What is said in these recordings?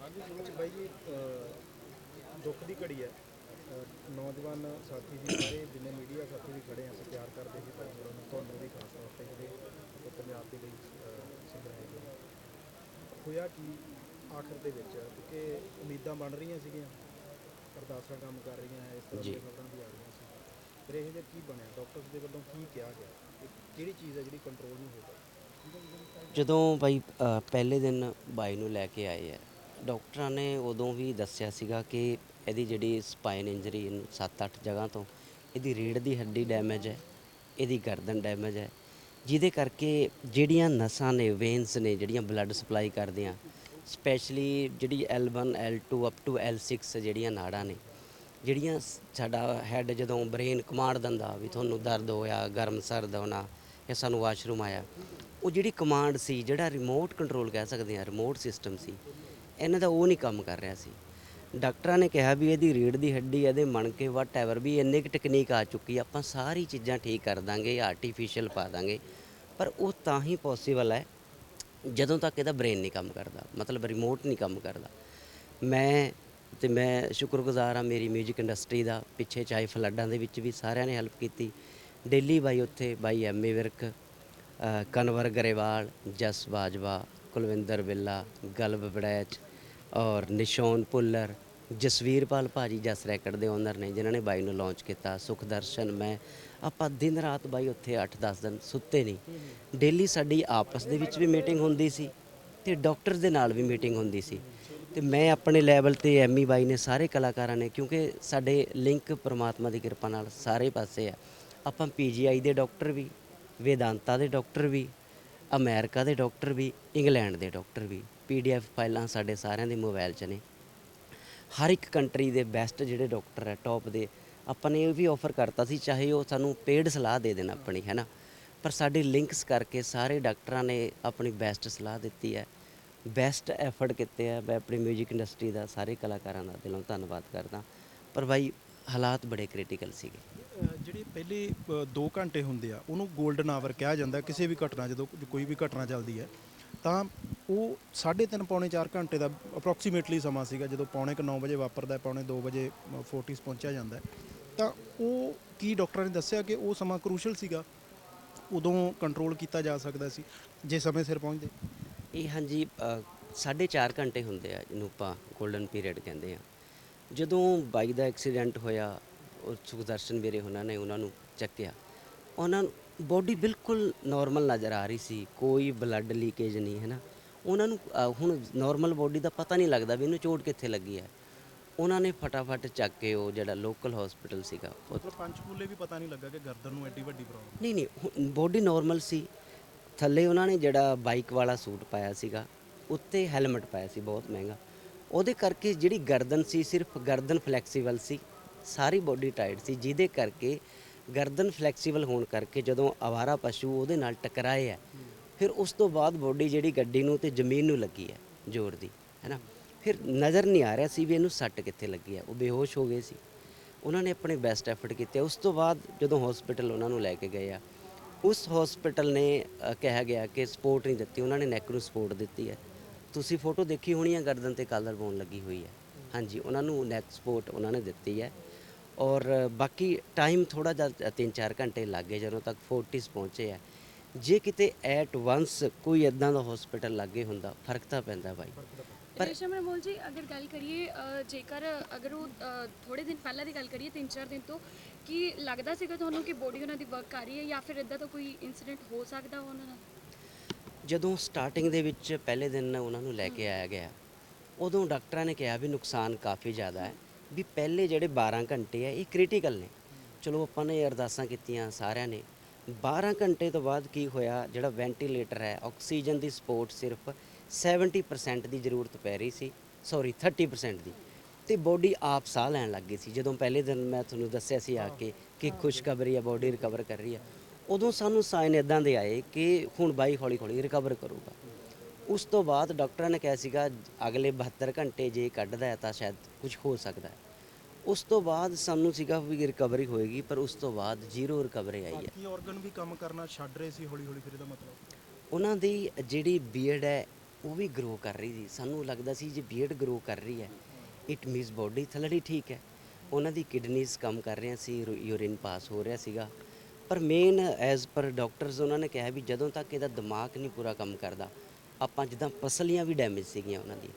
ਹਾਂਜੀ ਜਾਓ ਬਾਈ ਜੀ। ਦੁੱਖ ਦੀ ਘੜੀ ਹੈ ਨੌਜਵਾਨ ਸਾਥੀ ਜੀ ਸਾਰੇ ਜਿੰਨੇ ਮੀਡੀਆ ਸਾਥੀ ਵੀ ਖੜੇ ਆ ਅਸੀਂ ਪਿਆਰ ਕਰਦੇ ਸੀ ਭਾਈ ਤੁਹਾਨੂੰ ਵੀ ਖਾਸ ਤੌਰ ਤੇ ਜਿਹੜੇ ਪੰਜਾਬ ਦੇ ਲਈ ਅਹ ਗਏ ਹੋਇਆ ਕੀ ਆਖਰ ਦੇ ਵਿੱਚ ਕਿ ਉਮੀਦਾਂ ਬਣ ਰਹੀਆਂ ਸੀਗੀਆਂ ਅਰਦਾਸਾਂ ਕੰਮ ਕਰ ਰਹੀਆਂ ਇਸ ਤਰ੍ਹਾਂ ਜੀ। ਦੀਆਂ ਖਬਰਾਂ ਵੀ ਆ ਰਹੀਆਂ ਸੀ ਫਿਰ ਇਹ ਜਿਹਾ ਕੀ ਬਣਿਆ? ਡਾਕਟਰਸ ਦੇ ਵੱਲੋਂ ਕੀ ਕਿਹਾ ਗਿਆ? ਕਿਹੜੀ ਚੀਜ਼ ਹੈ ਜਿਹੜੀ ਕੰਟਰੋਲ ਨਹੀਂ ਹੋ ਪਾਈ? ਜਦੋਂ ਬਾਈ ਅ, ਪਹਿਲੇ ਦਿਨ ਬਾਈ ਨੂੰ ਲੈ ਕੇ ਆਏ ਹੈ ਡਾਕਟਰਾਂ ਨੇ ਉਦੋਂ ਵੀ ਦੱਸਿਆ ਸੀਗਾ ਕਿ ਇਹਦੀ ਜਿਹੜੀ ਸਪਾਈਨ ਇੰਜਰੀ 7-8 ਜਗ੍ਹਾ ਤੋਂ ਇਹਦੀ ਰੀੜ ਦੀ ਹੱਡੀ ਡੈਮੇਜ ਹੈ ਇਹਦੀ ਗਰਦਨ ਡੈਮੇਜ ਹੈ ਜਿਹਦੇ ਕਰਕੇ ਜਿਹੜੀਆਂ ਨਸਾਂ ਨੇ ਵੇਨਸ ਨੇ ਜਿਹੜੀਆਂ ਬਲੱਡ ਸਪਲਾਈ ਕਰਦੀਆਂ ਸਪੈਸ਼ਲੀ ਜਿਹੜੀ L1 L2 up to L6 ਜਿਹੜੀਆਂ ਨਾੜਾਂ ਨੇ ਜਿਹੜੀਆਂ ਸ- ਸਾਡਾ ਹੈੱਡ ਜਦੋਂ ਬ੍ਰੇਨ ਕਮਾਂਡ ਦਿੰਦਾ ਵੀ ਤੁਹਾਨੂੰ ਦਰਦ ਹੋਇਆ ਗਰਮ ਸਰਦ ਹੋਣਾ ਜਾਂ ਸਾਨੂੰ ਵਾਸ਼ਰੂਮ ਆਇਆ ਉਹ ਜਿਹੜੀ ਕਮਾਂਡ ਸੀ, ਜਿਹੜਾ ਰਿਮੋਟ ਕੰਟਰੋਲ ਕਹਿ ਸਕਦੇ ਆ ਰਿਮੋਟ ਸਿਸਟਮ ਸੀ, ਇਹਨਾਂ ਦਾ ਉਹ ਨਹੀਂ ਕੰਮ ਕਰ ਰਿਹਾ ਸੀ। ਡਾਕਟਰਾਂ ਨੇ ਕਿਹਾ ਵੀ ਇਹਦੀ ਰੀੜ ਦੀ ਹੱਡੀ, ਇਹਦੇ ਮਣਕੇ ਵਟਐਵਰ ਵੀ ਇੰਨੇ ਕੁ ਟੈਕਨੀਕ ਆ ਚੁੱਕੀ ਆਪਾਂ ਸਾਰੀ ਚੀਜ਼ਾਂ ਠੀਕ ਕਰ ਦਾਂਗੇ ਆਰਟੀਫੀਸ਼ੀਅਲ ਪਾ ਦਾਂਗੇ। ਪਰ ਉਹ ਤਾਂ ਹੀ ਪੋਸੀਬਲ ਹੈ, ਜਦੋਂ ਤੱਕ ਇਹਦਾ ਬ੍ਰੇਨ ਨਹੀਂ ਕੰਮ ਕਰਦਾ, ਮਤਲਬ ਰਿਮੋਟ ਨਹੀਂ ਕੰਮ ਕਰਦਾ। ਮੈਂ ਤੇ ਮੈਂ ਸ਼ੁਕਰਗੁਜ਼ਾਰ ਆ ਮੇਰੀ 뮤직 ਇੰਡਸਟਰੀ ਦਾ, ਪਿੱਛੇ ਚਾਹੇ ਫਲੱਡਾਂ ਦੇ ਵਿੱਚ ਵੀ ਸਾਰਿਆਂ ਨੇ ਹੈਲਪ ਕੀਤੀ। ਡੇਲੀ ਬਾਈ ਉੱਥੇ, ਬਾਈ ਐਮਏ ਵਿਰਕ ਕਨਵਰ ਗਰੇਵਾਲ, ਜਸ ਬਾਜਵਾ, ਕੁਲਵਿੰਦਰ ਬਿੱਲਾ, ਗਲਬ ਬੜੈਚ ਔਰ ਨਿਸ਼ੋਨ ਪੁੱਲਰ, ਜਸਵੀਰਪਾਲ ਭਾਜੀ ਜਸ ਰੈਕਟ ਦੇ ਓਨਰ ਨੇ, ਜਿਨ੍ਹਾਂ ਨੇ ਬਾਈ ਨੂੰ ਲਾਂਚ ਕੀਤਾ ਸੁਖਦਰਸ਼ਨ ਮੈਂ। ਆਪਾਂ ਦਿਨ ਰਾਤ ਬਾਈ ਉੱਥੇ 8-10 ਦਿਨ ਸੁੱਤੇ ਨਹੀਂ। ਡੇਲੀ ਸਾਡੀ ਆਪਸ ਦੇ ਵਿੱਚ ਵੀ ਮੀਟਿੰਗ ਹੁੰਦੀ ਸੀ ਤੇ ਡਾਕਟਰ ਦੇ ਨਾਲ ਵੀ ਮੀਟਿੰਗ ਹੁੰਦੀ ਸੀ। ਤੇ ਮੈਂ ਆਪਣੇ ਲੈਵਲ ਤੇ ਐਮੀ ਬਾਈ ਨੇ ਸਾਰੇ ਕਲਾਕਾਰਾਂ ਨੇ, ਕਿਉਂਕਿ ਸਾਡੇ ਲਿੰਕ ਪ੍ਰਮਾਤਮਾ ਦੀ ਕਿਰਪਾ ਨਾਲ ਸਾਰੇ ਪਾਸੇ ਆ। ਆਪਾਂ ਪੀਜੀਆਈ ਦੇ ਡਾਕਟਰ ਵੀ ਵੇਦਾਂਤਾ ਦੇ ਡਾਕਟਰ ਵੀ, ਅਮਰੀਕਾ ਦੇ ਡਾਕਟਰ ਵੀ, ਇੰਗਲੈਂਡ ਦੇ ਡਾਕਟਰ ਵੀ ਪੀਡੀਐਫ ਫਾਈਲਾਂ ਸਾਡੇ ਸਾਰਿਆਂ ਦੇ ਮੋਬਾਈਲ 'ਚ ਨੇ। ਹਰ ਇੱਕ ਕੰਟਰੀ ਦੇ ਬੈਸਟ ਜਿਹੜੇ ਡਾਕਟਰ ਹੈ ਟੌਪ ਦੇ, ਆਪਾਂ ਨੇ ਇਹ ਵੀ ਆਫਰ ਕਰਤਾ ਸੀ, ਚਾਹੇ ਉਹ ਸਾਨੂੰ ਪੇਡ ਸਲਾਹ ਦੇ ਦੇਣ ਆਪਣੀ, ਹੈ ਨਾ? ਪਰ ਸਾਡੇ ਲਿੰਕਸ ਕਰਕੇ ਸਾਰੇ ਡਾਕਟਰਾਂ ਨੇ ਆਪਣੀ ਬੈਸਟ ਸਲਾਹ ਦਿੱਤੀ ਹੈ। ਬੈਸਟ ਐਫਰਟ ਕੀਤੇ ਆ, ਮੈਂ ਆਪਣੀ 뮤직 ਇੰਡਸਟਰੀ ਦਾ, ਸਾਰੇ ਕਲਾਕਾਰਾਂ ਦਾ ਦਿਲੋਂ ਧੰਨਵਾਦ ਕਰਦਾ। ਪਰ ਭਾਈ ਹਾਲਾਤ ਬੜੇ ਕ੍ਰਿਟੀਕਲ ਸੀਗੇ। ਜਿਹੜੇ ਪਹਿਲੇ 2 ਘੰਟੇ ਹੁੰਦੇ ਆ ਉਹਨੂੰ 골ਡਨ ਆਵਰ ਕਿਹਾ ਜਾਂਦਾ ਕਿਸੇ ਵੀ ਘਟਨਾ ਜਦੋਂ ਕੋਈ ਵੀ ਘਟਨਾ ਚੱਲਦੀ ਹੈ ਤਾਂ ਉਹ 3:30 ਪੌਣੇ 4 ਘੰਟੇ ਦਾ ਅਪਰੋਕਸੀਮੇਟਲੀ ਸਮਾਂ ਸੀਗਾ ਜਦੋਂ ਪੌਣੇ ਕੁ 9 ਵਜੇ ਵਾਪਰਦਾ ਹੈ, ਪੌਣੇ 2 ਵਜੇ ਫੋਰਟਿਸ ਪਹੁੰਚਿਆ ਜਾਂਦਾ। ਤਾਂ ਉਹ ਕੀ ਡਾਕਟਰਾਂ ਨੇ ਦੱਸਿਆ ਕਿ ਉਹ ਸਮਾਂ ਕ੍ਰੂਸ਼ਲ ਸੀਗਾ ਉਦੋਂ ਕੰਟਰੋਲ ਕੀਤਾ ਜਾ ਸਕਦਾ ਸੀ ਜੇ ਸਮੇਂ ਸਿਰ ਪਹੁੰਚਦੇ। ਇਹ ਹਾਂਜੀ ਅ, ਸਾਢੇ ਚਾਰ ਘੰਟੇ ਹੁੰਦੇ ਆ ਜਿਹਨੂੰ ਆਪਾਂ 골ਡਨ ਪੀਰੀਅਡ ਕਹਿੰਦੇ ਆ। ਜਦੋਂ ਬਾਈ ਦਾ ਐਕਸੀਡੈਂਟ ਹੋਇਆ ਉਹ ਸੁਖਦਰਸ਼ਨ ਵੀਰੇ ਉਹਨਾਂ ਨੇ ਉਹਨਾਂ ਨੂੰ ਚੱਕਿਆ ਉਹਨਾਂ ਨੂੰ ਬੋਡੀ ਬਿਲਕੁਲ ਨਾਰਮਲ ਨਜ਼ਰ ਆ ਰਹੀ ਸੀ ਕੋਈ ਬਲੱਡ ਲੀਕੇਜ ਨਹੀਂ ਹੈ ਨਾ ਉਹਨਾਂ ਨੂੰ ਅ, ਹੁਣ ਨਾਰਮਲ ਬੋਡੀ ਦਾ ਪਤਾ ਨਹੀਂ ਲੱਗਦਾ ਵੀ ਇਹਨੂੰ ਚੋਟ ਕਿੱਥੇ ਲੱਗੀ ਹੈ। ਉਹਨਾਂ ਨੇ ਫਟਾਫਟ ਚੱਕ ਕੇ ਉਹ ਜਿਹੜਾ ਲੋਕਲ ਹਸਪੀਟਲ ਸੀਗਾ ਉਹ ਮਤਲਬ ਪੰਚਕੂਲੇ ਵੀ ਪਤਾ ਨਹੀਂ ਲੱਗਾ ਕਿ ਗਰਦਨ ਨੂੰ ਐਡੀ ਵੱਡੀ ਪ੍ਰੋਬਲਮ ਨਹੀਂ ਨਹੀਂ ਬੋਡੀ ਨਾਰਮਲ ਸੀ। ਥੱਲੇ ਉਹਨਾਂ ਨੇ ਜਿਹੜਾ ਬਾਈਕ ਵਾਲਾ ਸੂਟ ਪਾਇਆ ਸੀਗਾ ਉੱਤੇ ਹੈਲਮਟ ਪਾਇਆ ਸੀ ਬਹੁਤ ਮਹਿੰਗਾ। ਉਹਦੇ ਕਰਕੇ ਜਿਹੜੀ ਗਰਦਨ ਸੀ, ਸਿਰਫ ਗਰਦਨ ਫਲੈਕਸੀਬਲ ਸੀ, ਸਾਰੀ ਬੋਡੀ ਟਾਈਟ ਸੀ, ਜਿਹਦੇ ਕਰਕੇ ਗਰਦਨ ਫਲੈਕਸੀਬਲ ਹੋਣ ਕਰਕੇ ਜਦੋਂ ਆਵਾਰਾ ਪਸ਼ੂ ਉਹਦੇ ਨਾਲ ਟਕਰਾਏ ਆ, ਫਿਰ ਉਸ ਤੋਂ ਬਾਅਦ ਬੋਡੀ ਜਿਹੜੀ ਗੱਡੀ ਨੂੰ ਤੇ ਜ਼ਮੀਨ ਨੂੰ ਲੱਗੀ ਹੈ ਜ਼ੋਰ ਦੀ, ਹੈਨਾ? ਫਿਰ ਨਜ਼ਰ ਨਹੀਂ ਆ ਰਿਹਾ ਸੀ ਵੀ ਇਹਨੂੰ ਸੱਟ ਕਿੱਥੇ ਲੱਗੀ ਹੈ ਉਹ ਬੇਹੋਸ਼ ਹੋ ਗਏ ਸੀ। ਉਹਨਾਂ ਨੇ ਆਪਣੇ ਬੈਸਟ ਐਫਰਟ ਕੀਤੇ। ਉਸ ਤੋਂ ਬਾਅਦ ਜਦੋਂ ਹਸਪੀਟਲ ਉਹਨਾਂ ਨੂੰ ਲੈ ਕੇ ਗਏ ਆ, ਉਸ ਹਸਪੀਟਲ ਨੇ ਕਿਹਾ ਗਿਆ ਕਿ ਸਪੋਰਟ ਨਹੀਂ ਦਿੱਤੀ, ਉਹਨਾਂ ਨੇ ਨੈਕ ਨੂੰ ਸਪੋਰਟ ਦਿੱਤੀ ਹੈ ਤੁਸੀਂ ਫੋਟੋ ਦੇਖੀ ਹੋਣੀ ਹੈ ਗਰਦਨ ਤੇ ਕਾਲਰ ਬੋਨ ਲੱਗੀ ਹੋਈ ਹੈ। ਹਾਂਜੀ ਉਹਨਾਂ ਨੂੰ ਨੈਕ ਸਪੋਰਟ ਉਹਨਾਂ ਨੇ ਦਿੱਤੀ ਹੈ। ਔਰ ਬਾਕੀ ਟਾਈਮ ਥੋੜਾ ਜਿਹਾ 3-4 ਘੰਟੇ ਲੱਗੇ ਜਦੋਂ ਤੱਕ ਫੋਰਟਿਸ ਪਹੁੰਚੇ ਆ ਜੇ ਕਿਤੇ ਐਟ ਵਾਂਸ ਕੋਈ ਇਦਾਂ ਦਾ ਹਸਪੀਟਲ ਲੱਗੇ ਹੁੰਦਾ ਫ਼ਰਕ ਤਾਂ ਪੈਂਦਾ ਬਾਈ। ਪਰ- ਰੇਸ਼ਮ ਅਨਮੋਲ ਜੀ ਅਗਰ ਗੱਲ ਕਰੀਏ ਜੇਕਰ ਅਗਰ ਉਹ ਥੋੜੇ ਦਿਨ ਪਹਿਲਾਂ ਦੀ ਗੱਲ ਕਰੀਏ 3-4 ਦਿਨ ਤੋਂ ਕੀ ਲੱਗਦਾ ਸੀਗਾ ਤੁਹਾਨੂੰ ਕਿ ਬੋਡੀ ਉਹਨਾਂ ਦੀ ਵਰਕ ਕਰ ਰਹੀ ਹੈ ਜਾਂ ਫਿਰ ਇਦਾਂ ਦਾ ਕੋਈ ਇਨਸੀਡੈਂਟ ਹੋ ਸਕਦਾ ਉਹਨਾਂ ਨਾਲ ਜਦੋਂ ਸਟਾਰਟਿੰਗ ਦੇ ਵਿੱਚ ਪਹਿਲੇ ਦਿਨ ਉਹਨਾਂ ਨੂੰ ਲੈ ਕੇ ਆਇਆ ਗਿਆ ਉਦੋਂ ਡਾਕਟਰਾਂ ਨੇ ਕਿਹਾ ਵੀ ਨੁਕਸਾਨ ਕਾਫੀ ਜ਼ਿਆਦਾ ਹੈ ਵੀ ਪਹਿਲੇ ਜਿਹੜੇ 12 ਘੰਟੇ ਆ ਇਹ ਕ੍ਰਿਟੀਕਲ ਨੇ। ਚਲੋ ਆਪਾਂ ਨੇ ਅਰਦਾਸਾਂ ਕੀਤੀਆਂ ਸਾਰਿਆਂ ਨੇ। 12 ਘੰਟੇ ਤੋਂ ਬਾਅਦ ਕੀ ਹੋਇਆ ਜਿਹੜਾ ਵੈਂਟੀਲੇਟਰ ਹੈ ਆਕਸੀਜਨ ਦੀ ਸਪੋਰਟ ਸਿਰਫ 70% ਦੀ ਜ਼ਰੂਰਤ ਪੈ ਰਹੀ ਸੀ ਸੌਰੀ 30% ਦੀ। ਤੇ ਬੋਡੀ ਆਪ ਸਾਹ ਲੈਣ ਲੱਗ ਗਈ ਸੀ। ਜਦੋਂ ਪਹਿਲੇ ਦਿਨ ਮੈਂ ਤੁਹਾਨੂੰ ਦੱਸਿਆ ਸੀ ਆ ਕੇ ਕਿ ਖੁਸ਼ਖਬਰੀ ਹੈ ਬੋਡੀ ਰਿਕਵਰ ਕਰ ਰਹੀ ਹੈ ਉਦੋਂ ਸਾਨੂੰ ਸਾਈਨ ਇਦਾਂ ਦੇ ਆਏ ਕਿ ਹੁਣ ਬਾਈ ਹੌਲੀ ਹੌਲੀ ਰਿਕਵਰ ਕਰੂਗਾ। ਉਸ ਤੋਂ ਬਾਅਦ ਡਾਕਟਰਾਂ ਨੇ ਕਿਹਾ ਸੀਗਾ ਅਗਲੇ 72 ਘੰਟੇ ਜੇ ਕੱਢਦਾ ਹੈ ਤਾਂ ਸ਼ਾਇਦ ਕੁਝ ਹੋ ਸਕਦਾ ਹੈ। ਉਸ ਤੋਂ ਬਾਅਦ ਸਾਨੂੰ ਸੀਗਾ ਵੀ ਰਿਕਵਰੀ ਹੋਏਗੀ ਪਰ ਉਸ ਤੋਂ ਬਾਅਦ ਜ਼ੀਰੋ ਰਿਕਵਰੀ ਆਈ ਹੈ। ਬਾਕੀ ਆਰਗਨ ਵੀ ਕੰਮ ਕਰਨਾ ਛੱਡ ਰਹੇ ਸੀ ਹੌਲੀ ਹੌਲੀ ਫਿਰ ਇਹਦਾ ਮਤਲਬ? ਉਹਨਾਂ ਦੀ ਜਿਹੜੀ ਬੀਐਡ ਹੈ ਉਹ ਵੀ ਗਰੋ ਕਰ ਰਹੀ ਸੀ। ਸਾਨੂੰ ਲੱਗਦਾ ਸੀ ਜੇ ਬੀਅਰਡ ਗਰੋ ਕਰ ਰਹੀ ਹੈ ਇਟ ਮੀਨਸ ਬੋਡੀ ਥਲੜੀ ਠੀਕ ਹੈ। ਉਹਨਾਂ ਦੀ ਕਿਡਨੀਜ਼ ਕੰਮ ਕਰ ਰਹੀਆਂ ਸੀ ਯੂਰਿਨ ਪਾਸ ਹੋ ਰਿਹਾ ਸੀਗਾ। ਪਰ ਮੇਨ ਐਜ਼ ਪਰ ਡਾਕਟਰਸ ਉਹਨਾਂ ਨੇ ਕਿਹਾ ਵੀ ਜਦੋਂ ਤੱਕ ਇਹਦਾ ਦਿਮਾਗ ਨਹੀਂ ਪੂਰਾ ਕੰਮ ਕਰਦਾ, ਆਪਾਂ ਜਿੱਦਾਂ ਪਸਲੀਆਂ ਵੀ ਡੈਮੇਜ ਸੀਗੀਆਂ ਉਹਨਾਂ ਦੀ।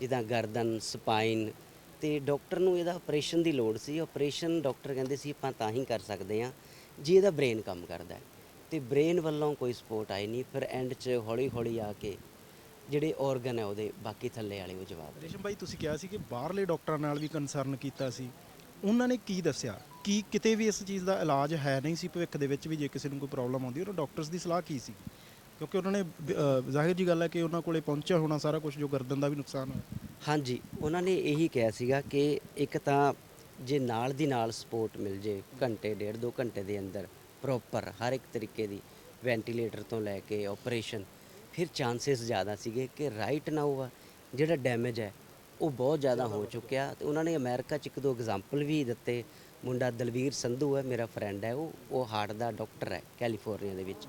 ਜਿੱਦਾਂ ਗਰਦਨ ਸਪਾਈਨ ਤੇ ਡਾਕਟਰ ਨੂੰ ਇਹਦਾ ਆਪਰੇਸ਼ਨ ਦੀ ਲੋੜ ਸੀ। ਆਪਰੇਸ਼ਨ ਡਾਕਟਰ ਕਹਿੰਦੇ ਸੀ, ਆਪਾਂ ਤਾਂ ਹੀ ਕਰ ਸਕਦੇ ਹਾਂ ਜੇ ਇਹਦਾ ਬ੍ਰੇਨ ਕੰਮ ਕਰਦਾ ਹੈ। ਤੇ ਬ੍ਰੇਨ ਵੱਲੋਂ ਕੋਈ ਸਪੋਰਟ ਆਈ ਨਹੀਂ। ਫਿਰ ਐਂਡ 'ਚ ਹੌਲੀ ਹੌਲੀ ਆ ਕੇ ਜਿਹੜੇ ਆਰਗਨ ਹੈ ਉਹਦੇ ਬਾਕੀ ਥੱਲੇ ਵਾਲੇ ਉਹ ਜਵਾਬ ਰੇਸ਼ਮ ਭਾਈ ਤੁਸੀਂ ਕਿਹਾ ਸੀ ਕਿ ਬਾਹਰਲੇ ਡਾਕਟਰਾਂ ਨਾਲ ਵੀ ਕੰਸਰਨ ਕੀਤਾ ਸੀ। ਉਹਨਾਂ ਨੇ ਕੀ ਦੱਸਿਆ? ਕੀ ਕਿਤੇ ਵੀ ਇਸ ਚੀਜ਼ ਦਾ ਇਲਾਜ ਹੈ ਨਹੀਂ ਸੀ ਭਵਿੱਖ ਦੇ ਵਿੱਚ ਵੀ ਜੇ ਕਿਸੇ ਨੂੰ ਕੋਈ ਪ੍ਰੋਬਲਮ ਆਉਂਦੀ ਉਹਨਾਂ ਡਾਕਟਰਸ ਦੀ ਸਲਾਹ ਕੀ ਸੀ? ਕਿਉਂਕਿ ਉਹਨਾਂ ਨੇ ਅਹ, ਜ਼ਾਹਿਰ ਜੀ ਗੱਲ ਹੈ ਕਿ ਉਹਨਾਂ ਕੋਲੇ ਪਹੁੰਚਿਆ ਹੋਣਾ ਸਾਰਾ ਕੁਝ ਜੋ ਗਰਦਨ ਦਾ ਵੀ ਨੁਕਸਾਨ ਹੋਇਆ। ਹਾਂਜੀ ਉਹਨਾਂ ਨੇ ਇਹੀ ਕਿਹਾ ਸੀਗਾ ਕਿ ਇੱਕ ਤਾਂ ਜੇ ਨਾਲ ਦੀ ਨਾਲ ਸਪੋਰਟ ਮਿਲ ਜੇ ਘੰਟੇ ਡੇਢ ਦੋ ਘੰਟੇ ਦੇ ਅੰਦਰ ਪ੍ਰੋਪਰ ਹਰ ਇੱਕ ਤਰੀਕੇ ਦੀ ਵੈਂਟੀਲੇਟਰ ਤੋਂ ਲੈ ਕੇ ਆਪਰੇਸ਼ਨ ਫਿਰ ਚਾਂਸਸ ਜ਼ਿਆਦਾ ਸੀਗੇ ਕਿ ਰਾਈਟ ਨਾਓ ਆ ਜਿਹੜਾ ਡੈਮੇਜ ਹੈ ਉਹ ਬਹੁਤ ਜ਼ਿਆਦਾ ਹੋ ਚੁੱਕਿਆ। ਤੇ ਉਹਨਾਂ ਨੇ ਅਮਰੀਕਾ ਚ ਇੱਕ ਦੋ ਐਗਜ਼ਾਮਪਲ ਵੀ ਦਿੱਤੇ ਮੁੰਡਾ ਦਲਵੀਰ ਸੰਧੂ ਹੈ, ਮੇਰਾ ਫਰੈਂਡ ਹੈ, ਉਹ ਉਹ ਹਾਰਟ ਦਾ ਡਾਕਟਰ ਹੈ ਕੈਲੀਫੋਰਨੀਆ ਦੇ ਵਿੱਚ।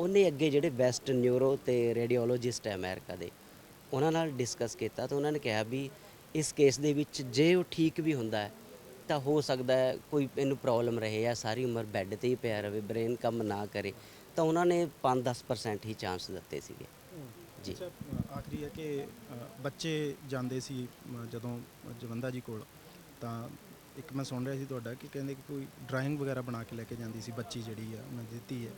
ਉਹਨੇ ਅੱਗੇ ਜਿਹੜੇ ਬੈਸਟ ਨਿਊਰੋ ਤੇ ਰੇਡੀਓਲੋਜਿਸਟ ਹੈ ਅਮਰੀਕਾ ਦੇ, ਉਹਨਾਂ ਨਾਲ ਡਿਸਕਸ ਕੀਤਾ ਤਾਂ ਉਹਨਾਂ ਨੇ ਕਿਹਾ ਵੀ ਇਸ ਕੇਸ ਦੇ ਵਿੱਚ ਜੇ ਉਹ ਠੀਕ ਵੀ ਹੁੰਦਾ ਹੈ, ਤਾਂ ਹੋ ਸਕਦਾ ਹੈ ਕੋਈ ਇਹਨੂੰ ਪ੍ਰੋਬਲਮ ਰਹੇ ਜਾਂ ਸਾਰੀ ਉਮਰ ਬੈੱਡ ਤੇ ਹੀ ਪਿਆ ਰਹੇ ਬ੍ਰੇਨ ਕੰਮ ਨਾ ਕਰੇ। ਤਾਂ ਉਹਨਾਂ ਨੇ 5-10% ਹੀ ਚਾਂਸ ਦਿੱਤੇ ਸੀਗੇ। ਜੀ। ਆਖਰੀ ਹੈ ਕਿ ਬੱਚੇ ਜਾਂਦੇ ਸੀ ਜਦੋਂ ਜਵੰਦਾ ਜੀ ਕੋਲ, ਤਾਂ ਇੱਕ ਮੈਂ ਸੁਣ ਰਿਹਾ ਸੀ ਤੁਹਾਡਾ ਕਿ ਕਹਿੰਦੇ ਕਿ ਕੋਈ ਡਰਾਇੰਗ ਵਗੈਰਾ ਬਣਾ ਕੇ ਲੈ ਕੇ ਜਾਂਦੀ ਸੀ ਬੱਚੀ ਜਿਹੜੀ ਆ, ਉਹਨਾਂ ਦੀ ਦਿੱਤੀ ਹੈ।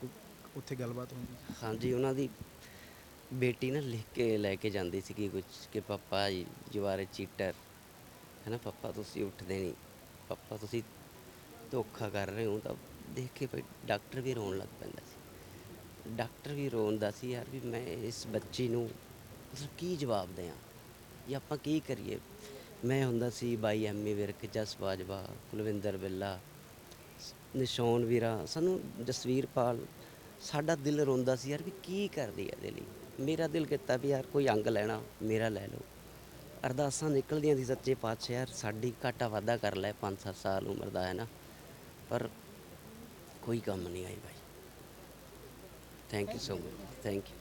ਕੋਈ ਉੱਥੇ ਗੱਲਬਾਤ ਹੁੰਦੀ ਸੀ? ਹਾਂਜੀ, ਉਹਨਾਂ ਦੀ ਬੇਟੀ ਨਾ ਲਿਖ ਕੇ ਲੈ ਕੇ ਜਾਂਦੀ ਸੀ ਕਿ ਕੁਝ ਕਿ ਪਾਪਾ ਯੂ ਆਰ ਚੀਟਰ। ਹੈ ਨਾ ਪਾਪਾ ਤੁਸੀਂ ਉੱਠਦੇ ਨਹੀਂ। ਪਾਪਾ ਤੁਸੀਂ ਧੋਖਾ ਕਰ ਰਹੇ ਹੋ ਤਾਂ ਦੇਖ ਕੇ ਭਾਈ, ਡਾਕਟਰ ਵੀ ਰੋਣ ਲੱਗ ਪੈਂਦਾ ਸੀ। ਡਾਕਟਰ ਵੀ ਰੋਂਦਾ ਸੀ, ਯਾਰ ਵੀ ਮੈਂ ਇਸ ਬੱਚੀ ਨੂੰ ਮਤਲਬ ਕੀ ਜਵਾਬ ਦਿਆਂ? ਜਾਂ ਆਪਾਂ ਕੀ ਕਰੀਏ? ਮੈਂ ਹੁੰਦਾ ਸੀ ਬਾਈ ਐਮਏ ਵਿਰਕ, ਜਸ ਬਾਜਵਾ, ਕੁਲਵਿੰਦਰ ਬਿੱਲਾ, ਨਿਸ਼ਾਨ ਵੀਰਾ। ਸਾਨੂੰ ਜਸਵੀਰ ਪਾਲ, ਸਾਡਾ ਦਿਲ ਰੋਂਦਾ ਸੀ ਯਾਰ ਵੀ ਕੀ ਕਰਦੀ ਹੈ ਇਹਦੇ ਲਈ। ਮੇਰਾ ਦਿਲ ਕੀਤਾ ਵੀ ਯਾਰ ਕੋਈ ਅੰਗ ਲੈਣਾ, ਮੇਰਾ ਲੈ ਲਓ। ਅਰਦਾਸਾਂ ਨਿਕਲਦੀਆਂ ਸੀ ਸੱਚੇ ਪਾਤਸ਼ਾਹ, ਯਾਰ ਸਾਡੀ ਘਾਟਾ ਵਾਧਾ ਕਰ ਲੈ 5-7 ਸਾਲ ਉਮਰ ਦਾ, ਹੈ ਨਾ। ਪਰ ਕੋਈ ਕੰਮ ਨਹੀਂ ਆਈ ਭਾਈ thank you so much thank you